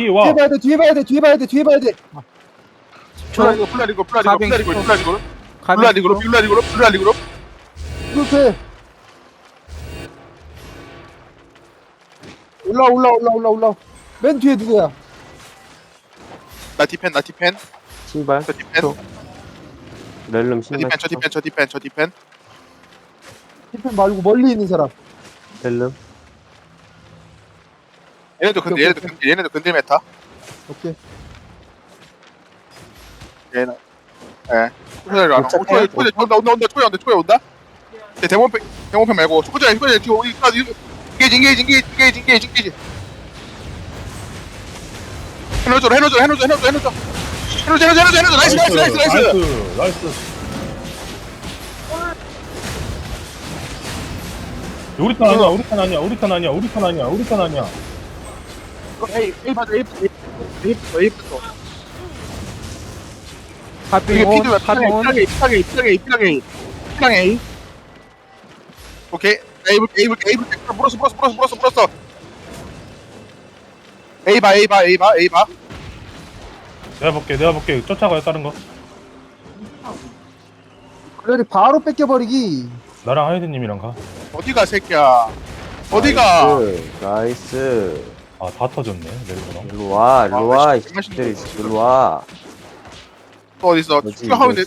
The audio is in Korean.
뒤에 와. 뒤에 봐야 돼 뒤에 봐야 돼 뒤에 봐야 돼 뒤에 봐야 돼. 플라리고 플라리고 플라리고 플라리고 초. 플라리고. 플라리고 플라리고 플라리고 이렇게. 올라 올라 올라 올라 올라 맨 뒤에 누구야? 나 디펜 나 디펜. 신발. 저 디펜. 초. 렐름 저 신발. 디펜 저 디펜 저 디펜 저 디펜. 디펜 말고 멀리 있는 사람. 렐름 얘네도 근데 얘네도 근데 얘네도 근딜 메타 오케이 얘는 예 초자리 안 초자 초자 초자 온다 온다 온다 초자 온다 초자 온다 제 대본편 대본편 말고 초자 초자 지금 우리 인게이지 인게이지 인게이지 인게이지 인게이지 해노줘 해노줘 해노줘 해노줘 해노줘 해노줘 해노줘 해노줘 나이스 나이스 나이스 나이스 나이스. 나이스. 우리 편 아니야. 우리 편 아니야. 우리 편 아니야. 우리 편 아니야. 우리 편 아니야. 에이 에이 맞아 에이 에이 에이 가비 이게 온 피드가 가비 온 피랑에 피랑에 피랑에 피랑에 피랑에. 오케이. 에이블 에이블 에이블 물었어 물었어 물었어 물었어 물었어. 에이 봐 에이 봐 에이 봐 에이 봐. 내가 볼게. 내가 볼게. 쫓아가요. 다른 거. 그래 바로 뺏겨버리기. 나랑 하이드님이랑 가. 어디가 새끼야? 어디가? 나이스, 나이스 아 다 터졌네 렐로랑 일로 와, 일로 아, 와, 이 새끼들이. 일로 와. 어디 있어? 출격하면 돼.